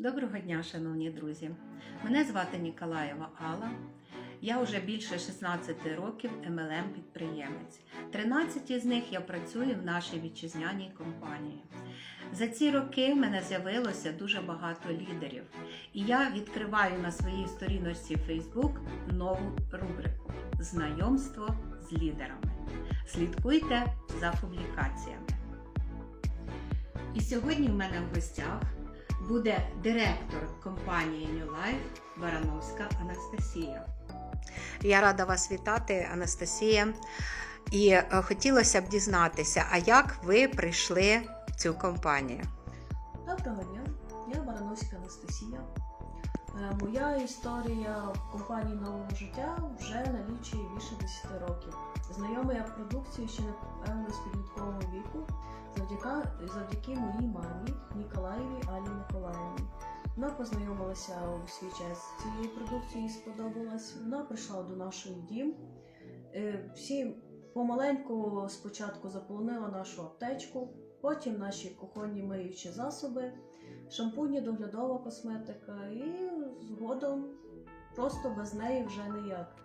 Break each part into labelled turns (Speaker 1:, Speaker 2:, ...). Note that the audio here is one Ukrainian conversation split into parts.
Speaker 1: Доброго дня, шановні друзі! Мене звати Ніколаєва Алла. Я вже більше 16 років MLM підприємець. 13 з них я працюю в нашій вітчизняній компанії. За ці роки в мене з'явилося дуже багато лідерів, і я відкриваю на своїй сторіночці Facebook нову рубрику Знайомство з лідерами. Слідкуйте за публікаціями. І сьогодні в мене в гостях буде директор компанії New Life Барановська Анастасія. Я рада вас вітати, Анастасія. І е, хотілося б дізнатися, а як ви прийшли в цю компанію?
Speaker 2: Доброго дня, я Барановська Анастасія. Е, Моя історія в компанії нового життя вже налічує більше 10 років. Знайома я продукцію ще напевно з підліткового віку завдяки, завдяки моїй мамі Ніколаєві Алі Миколаївні. Вона познайомилася у свій час з цією продукцією, їй сподобалась. Вона прийшла до нашої дім. Е, Всі помаленьку спочатку заполонила нашу аптечку, потім наші кухонні миючі засоби, шампуні, доглядова косметика і згодом просто без неї вже ніяк.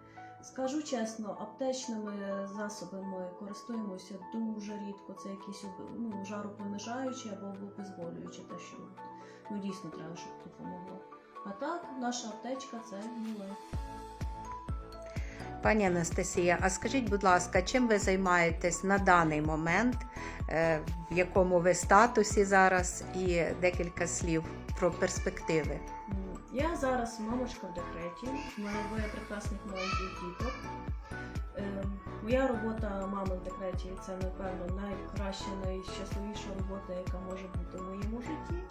Speaker 2: Скажу чесно, аптечними засобами користуємося дуже рідко. Це якісь ну, жаропонижаючі або обезболюючі, те, що ну, дійсно треба, щоб допомогло. А так, наша аптечка це миле.
Speaker 1: Пані Анастасія, а скажіть, будь ласка, чим ви займаєтесь на даний момент, Е, в якому ви статусі зараз, і декілька слів про перспективи?
Speaker 2: Я зараз мамочка в декреті, в мене двоє прекрасних маленьких діток. Е, Моя робота мами в декреті це, напевно, найкраща, найщасливіша робота, яка може бути в моєму житті.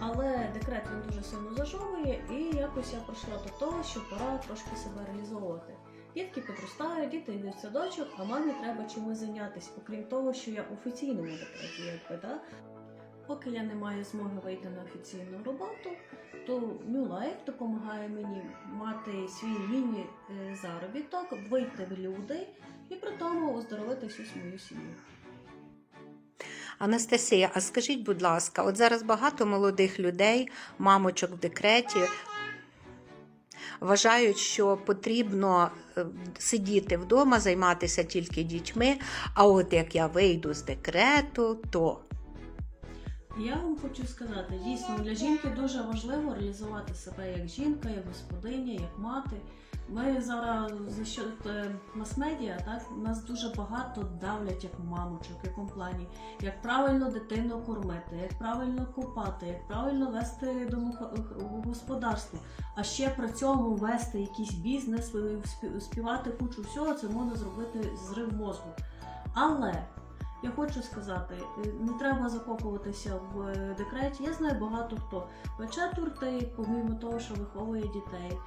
Speaker 2: Але декрет він дуже сильно зажовує, і якось я прийшла до того, що пора трошки себе реалізовувати. Дітки підростають, діти йдуть в садочок, а мамі треба чимось зайнятися, окрім того, що я в офіційному декреті, якби, да? Поки я не маю змоги вийти на офіційну роботу, то Life допомагає мені мати свій міні-заробіток, вийти в люди і при тому оздоровити всю свою сім'ю.
Speaker 1: Анастасія, а скажіть, будь ласка, от зараз багато молодих людей, мамочок в декреті, вважають, що потрібно е, сидіти вдома, займатися тільки дітьми. А от як я вийду з декрету, то
Speaker 2: Я вам хочу сказати, дійсно для жінки дуже важливо реалізувати себе як жінка, як господиня, як мати. Ми зараз за що е, мас-медіа, так нас дуже багато давлять як мамочок, в якому плані, як правильно дитину кормити, як правильно купати, як правильно вести домогосподарство. А ще при цьому вести якийсь бізнес, співати кучу всього, це можна зробити зрив мозку. Але я хочу сказати, е, не треба закопуватися в е, декреті. Я знаю багато хто пече торти, помимо того, що виховує дітей,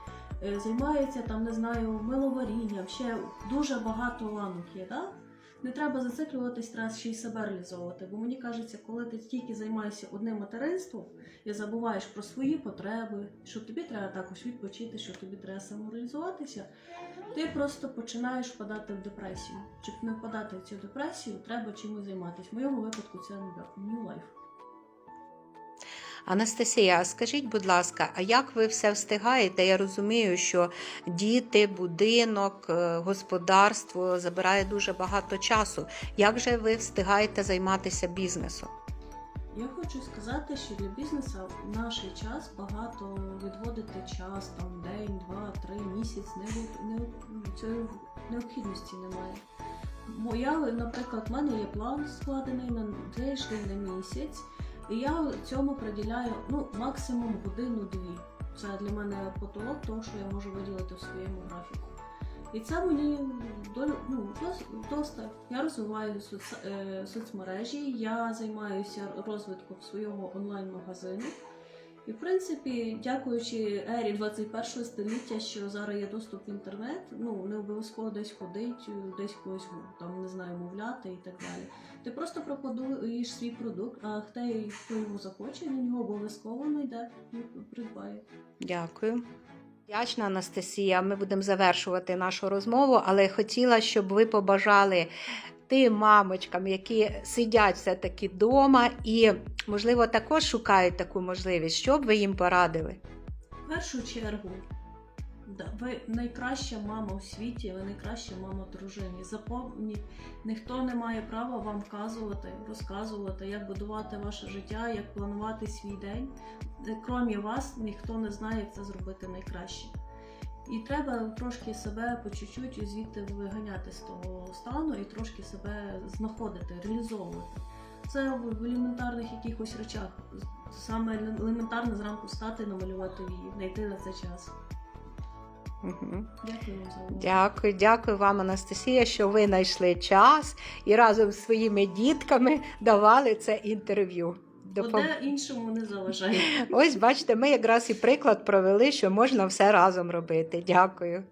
Speaker 2: займається там, не знаю, миловарінням, ще дуже багато ланок є. Да? Не треба зациклюватись, треба ще й себе реалізовувати. Бо мені кажеться, коли ти тільки займаєшся одним материнством і забуваєш про свої потреби, що тобі треба також відпочити, що тобі треба самореалізуватися, ти просто починаєш впадати в депресію. Щоб не впадати в цю депресію, треба чимось займатися. В моєму випадку це New Life.
Speaker 1: Анастасія, скажіть, будь ласка, а як ви все встигаєте? Я розумію, що діти, будинок, е, господарство забирає дуже багато часу. Як же ви встигаєте займатися бізнесом?
Speaker 2: Я хочу сказати, що для бізнесу в наш час багато відводити час, там день, два, три, місяць, не, не, цієї необхідності немає. Моя, наприклад, в мене є план складений на тиждень, на місяць, і я цьому приділяю ну, максимум годину-дві. Це для мене потолок того, що я можу виділити в своєму графіку. І це мені до- ну, дос- доста. Я розвиваю соц- е, соцмережі, я займаюся розвитком свого онлайн-магазину. І, в принципі, дякуючи ері 21 століття, що зараз є доступ в інтернет, ну не обов'язково десь ходить, десь когось там не знаю, мовляти і так далі. Ти просто пропонуєш свій продукт, а хто, його захоче, на нього обов'язково знайде і придбає.
Speaker 1: Дякую. Вдячна Анастасія. Ми будемо завершувати нашу розмову, але хотіла, щоб ви побажали тим мамочкам, які сидять все-таки вдома і, можливо, також шукають таку можливість, що б ви їм порадили?
Speaker 2: В першу чергу, ви найкраща мама у світі, ви найкраща мама дружині. Запомніть, ніхто не має права вам вказувати, розказувати, як будувати ваше життя, як планувати свій день. Е, Крім вас, ніхто не знає, як це зробити найкраще. І треба трошки себе по чуть-чуть звідти виганяти з того стану і трошки себе знаходити, реалізовувати. Це в елементарних якихось речах. Саме елементарно зранку встати, намалювати вії, знайти на це час.
Speaker 1: Угу.
Speaker 2: Дякую вам за увагу.
Speaker 1: Дякую, дякую вам, Анастасія, що ви знайшли час і разом з своїми дітками давали це інтерв'ю. Допом-
Speaker 2: Одне іншому не заважає.
Speaker 1: Ось бачите, ми якраз і приклад провели, що можна все разом робити. Дякую.